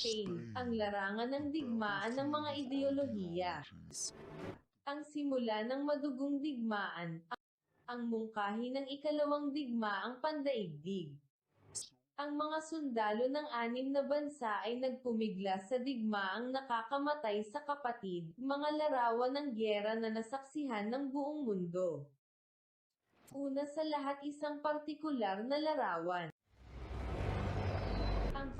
Spain, ang larangan ng digmaan ng mga ideolohiya. Ang simula ng madugong digmaan, ang, mungkahi ng ikalawang digmaang pandaigdig. Ang mga sundalo ng anim na bansa ay nagpumigla sa digmaang nakakamatay sa kapatid, mga larawan ng gyera na nasaksihan ng buong mundo. Una sa lahat isang partikular na larawan.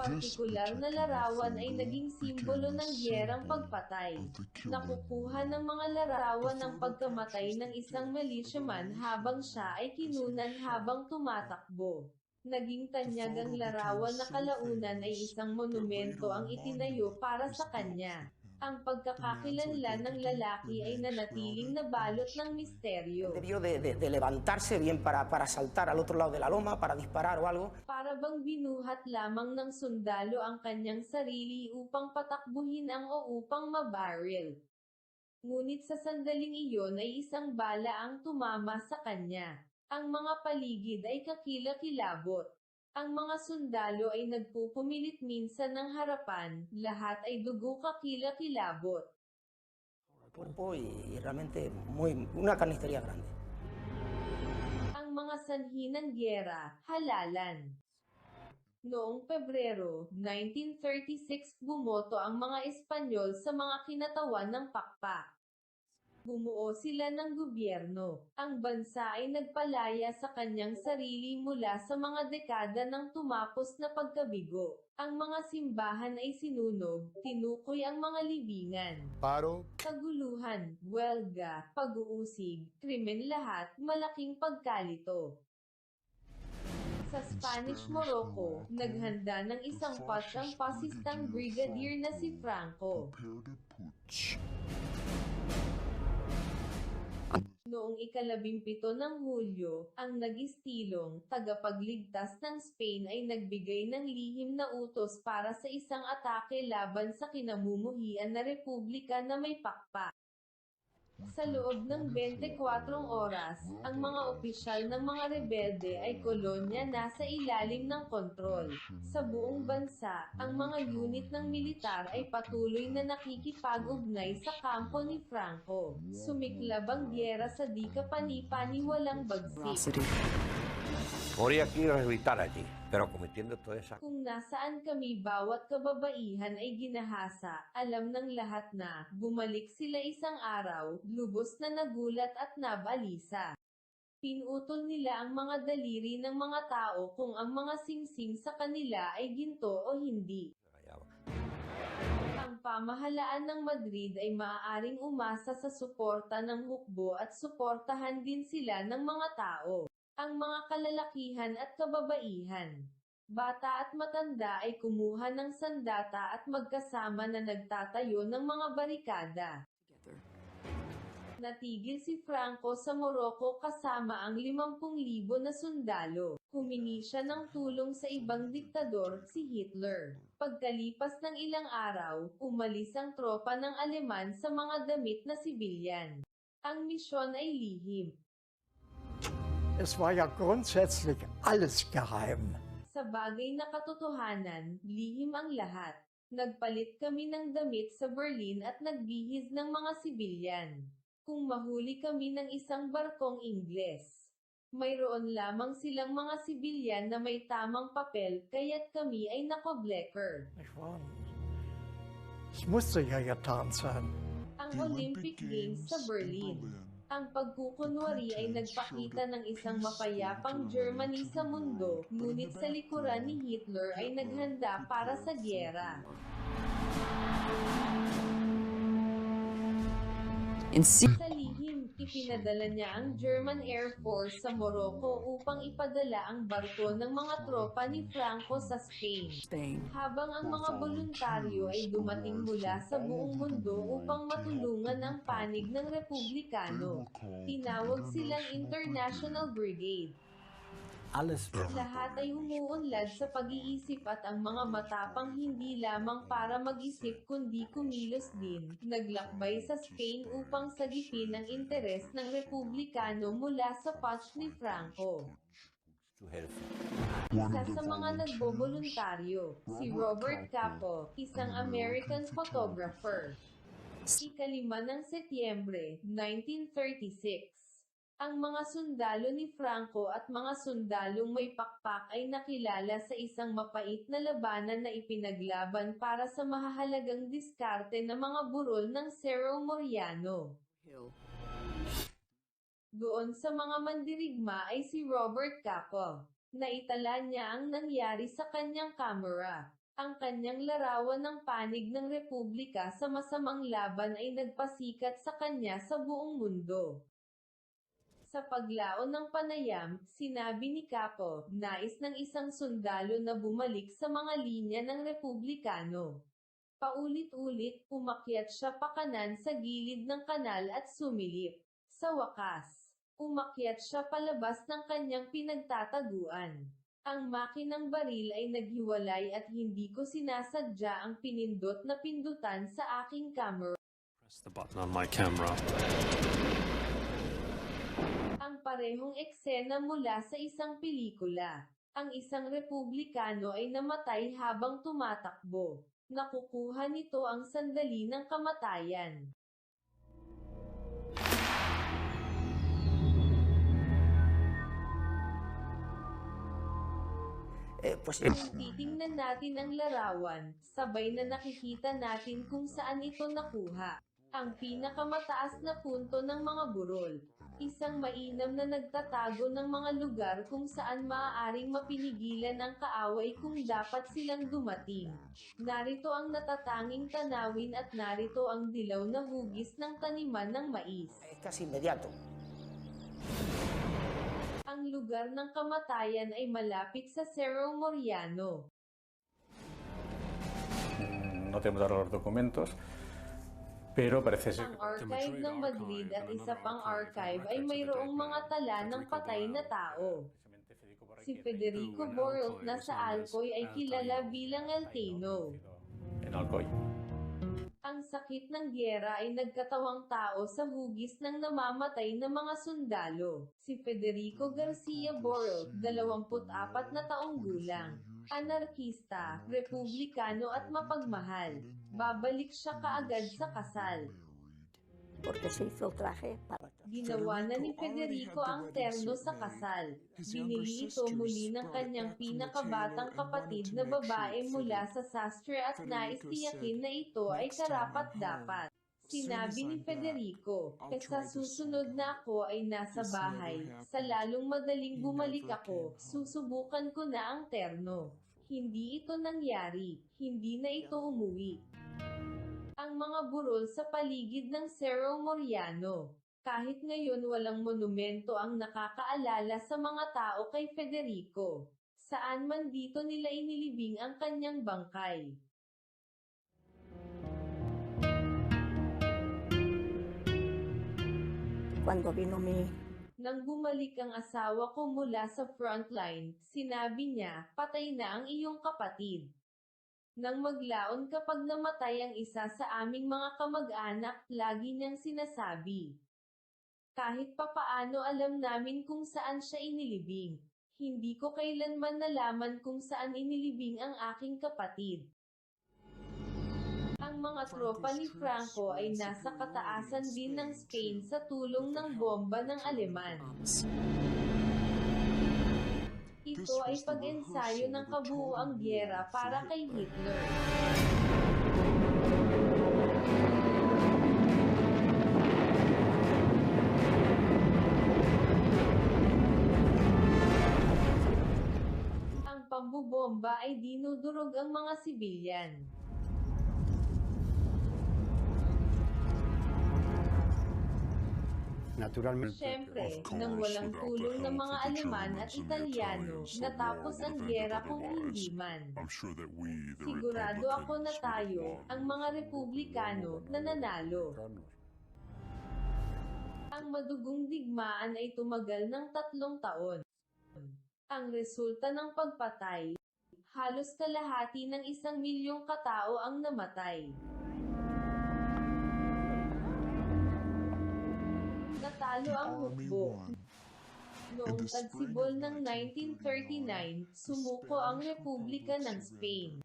Partikular na larawan ay naging simbolo ng gyerang pagpatay. Nakukuha ng mga larawan ng pagkamatay ng isang militiaman habang siya ay kinunan habang tumatakbo. Naging tanyag ang larawan na kalaunan ay isang monumento ang itinayo para sa kanya. Ang pagkakakilanlan ng lalaki ay nanatiling nabalot ng misteryo. Debió de, de- de levantarse bien para, para saltar al otro lado de la loma, para disparar o algo. Para bang binuhat lamang ng sundalo ang kanyang sarili upang patakbuhin ang o upang mabaril. Ngunit sa sandaling iyon ay isang bala ang tumama sa kanya. Ang mga paligid ay kakilakilabot. Ang mga sundalo ay nagpupumilit minsan ng harapan, lahat ay dugo kakilakilabot. El cuerpo y, y realmente muy, una carnicería grande. Ang mga sanhi ng gyera, halalan. Noong Pebrero 1936 bumoto ang mga Espanyol sa mga kinatawan ng pakpak. Bumuo sila ng gobyerno. Ang bansa ay nagpalaya sa kanyang sarili mula sa mga dekada ng tumapos na pagkabigo. Ang mga simbahan ay sinunog, tinukoy ang mga libingan. paro, Kaguluhan, welga, pag-uusig, krimen lahat, malaking pagkalito. Sa Spanish Morocco, naghanda ng isang patch ang pasistang brigadier na si Franco. Noong ikalabimpito ng Hulyo, ang nag-istilong, tagapagligtas ng Spain ay nagbigay ng lihim na utos para sa isang atake laban sa kinamumuhian na republika na may pakpak. Sa loob ng 24 oras, ang mga opisyal ng mga rebelde ay kolonya nasa ilalim ng kontrol. Sa buong bansa, ang mga unit ng militar ay patuloy na nakikipag-ugnay sa kampo ni Franco. Sumiklab ang gyera sa di kapani-paniwalang bagsik. Morí aquí y resucitar allí, pero cometiendo toda esa Kung nasaan kami bawat kababaihan ay ginahasa, alam ng lahat na, bumalik sila isang araw, lubos na nagulat at nabalisa. Pinutol nila ang mga daliri ng mga tao kung ang mga singsing sa kanila ay ginto o hindi. Ang pamahalaan ng Madrid ay maaaring umasa sa suporta ng hukbo at suportahan din sila ng mga tao. Ang mga kalalakihan at kababaihan. Bata at matanda ay kumuha ng sandata at magkasama na nagtatayo ng mga barikada. Natigil si Franco sa Morocco kasama ang 50,000 na sundalo. Humingi siya ng tulong sa ibang diktador, si Hitler. Pagkalipas ng ilang araw, umalis ang tropa ng Aleman sa mga damit na sibilyan. Ang misyon ay lihim. Es war ja grundsätzlich alles geheim. Sa bagay na katotohanan, lihim ang lahat. Nagpalit kami ng damit sa Berlin at nagbihis ng mga sibilyan. Kung mahuli kami ng isang barkong Ingles. Mayroon lamang silang mga sibilyan na may tamang papel kaya't kami ay nakoblecker. Es musste ja getan sein. Ang Olympic Games sa Berlin. Ang pagkukunwari ay nagpakita ng isang mapayapang Germany sa mundo, ngunit sa likuran ni Hitler ay naghanda para sa gyera. In Sa ipinadala niya ang German Air Force sa Morocco upang ipadala ang barko ng mga tropa ni Franco sa Spain. Habang ang mga voluntaryo ay dumating mula sa buong mundo upang matulungan ang panig ng Republikano. Tinawag silang International Brigade. Alles Lahat ay umuunlad sa pag-iisip at ang mga matapang hindi lamang para mag-isip kundi kumilos din, naglakbay sa Spain upang sagipin ang interes ng Republikano mula sa patch ni Franco. to help. Isa sa mga nagboboluntaryo, si Robert Capo, isang American photographer. Ikalima ng Setyembre, 1936. Ang mga sundalo ni Franco at mga sundalong may pakpak ay nakilala sa isang mapait na labanan na ipinaglaban para sa mahahalagang diskarte ng mga burol ng Cerro Moriano. Doon sa mga mandirigma ay si Robert Capo. Naitala niya ang nangyari sa kanyang kamera. Ang kanyang larawan ng panig ng Republika sa masamang laban ay nagpasikat sa kanya sa buong mundo. Sa paglaon ng panayam, sinabi ni Capo, nais ng isang sundalo na bumalik sa mga linya ng Republikano. Paulit-ulit, umakyat siya pakanan sa gilid ng kanal at sumilip. Sa wakas, umakyat siya palabas ng kanyang pinagtataguan. Ang makinang baril ay naghiwalay at hindi ko sinasadya ang pinindot na pindutan sa aking camera. Press the button on my camera. Ang parehong eksena mula sa isang pelikula. Ang isang republikano ay namatay habang tumatakbo. Nakukuha nito ang sandali ng kamatayan. Eh, pues Kung titingnan natin ang larawan, sabay na nakikita natin kung saan ito nakuha. Ang pinakamataas na punto ng mga burol. Isang mainam na nagtatago ng mga lugar kung saan maaaring mapinigilan ang kaaway kung dapat silang dumating. Narito ang natatanging tanawin at narito ang dilaw na hugis ng taniman ng mais. es casi inmediato. Ang lugar ng kamatayan ay malapit sa Cerro Moriano. Mm, No tenemos ahora los documentos, pero parece ser Ang archive ng Madrid at isa pang archive ay mayroong mga tala ng patay na tao. precisamente Federico Borrell, Si Federico Borelt na sa Alcoy ay kilala bilang El Tino. en Alcoy. Ang sakit ng gyera ay nagkatawang tao sa hugis ng namamatay na mga sundalo. Si Federico Garcia Borelt, 24 na taong gulang. Anarkista, republikano at mapagmahal. Babalik siya kaagad sa kasal. porque se hizo traje para Ginawa na ni Federico ang terno sa kasal. Binili ito muli ng kanyang pinakabatang kapatid na babae mula sa sastre at nais tiyakin na ito ay karapat-dapat. Sinabi ni Federico, sa susunod na ako ay nasa bahay, sa lalong madaling bumalik ako, susubukan ko na ang terno. Hindi ito nangyari, hindi na ito umuwi ang mga burol sa paligid ng Cerro Moriano. Kahit ngayon walang monumento ang nakakaalala sa mga tao kay Federico. Saan man dito nila inilibing ang kanyang bangkay. Cuando vino mi Nang bumalik ang asawa ko mula sa frontline, sinabi niya, patay na ang iyong kapatid. Nang maglaon kapag namatay ang isa sa aming mga kamag-anak, lagi niyang sinasabi. Kahit papaano alam namin kung saan siya inilibing. Hindi ko kailanman nalaman kung saan inilibing ang aking kapatid. Ang mga tropa ni Franco ay nasa kataasan din ng Spain sa tulong ng bomba ng Aleman. Ito ay pag-ensayo ng kabuuang gyera para kay Hitler. Ang pambubomba ay dinudurog ang mga sibilyan. Naturalmente, Siyempre, nang walang tulong ng mga Aleman at Italyano, natapos ang gyera kung hindi man. Sigurado ako na tayo, ang mga Republikano, na nanalo. Ang madugong digmaan ay tumagal ng tatlong taon. Ang resulta ng pagpatay, halos kalahati ng isang milyong katao ang namatay. Natalo ang hukbo. Noong tagsibol ng 1939, sumuko ang Republika ng Spain.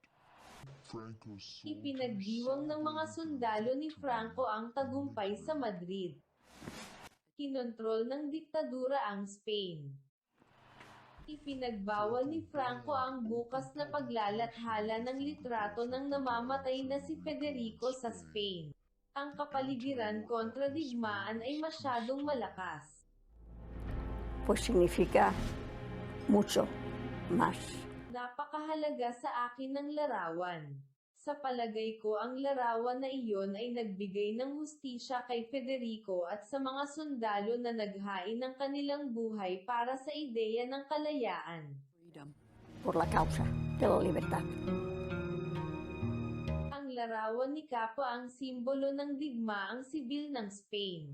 Ipinagdiwang ng mga sundalo ni Franco ang tagumpay sa Madrid. Kinontrol ng diktadura ang Spain. Ipinagbawal ni Franco ang bukas na paglalathala ng litrato ng namamatay na si Federico sa Spain. Ang kapaligiran kontra digmaan ay masyadong malakas. pues significa mucho más. Napakahalaga sa akin ng larawan. Sa palagay ko ang larawan na iyon ay nagbigay ng hustisya kay Federico at sa mga sundalo na naghain ng kanilang buhay para sa ideya ng kalayaan. por la causa de la libertad. Larawan ni Capo ang simbolo ng digmaang sibil ng Spain.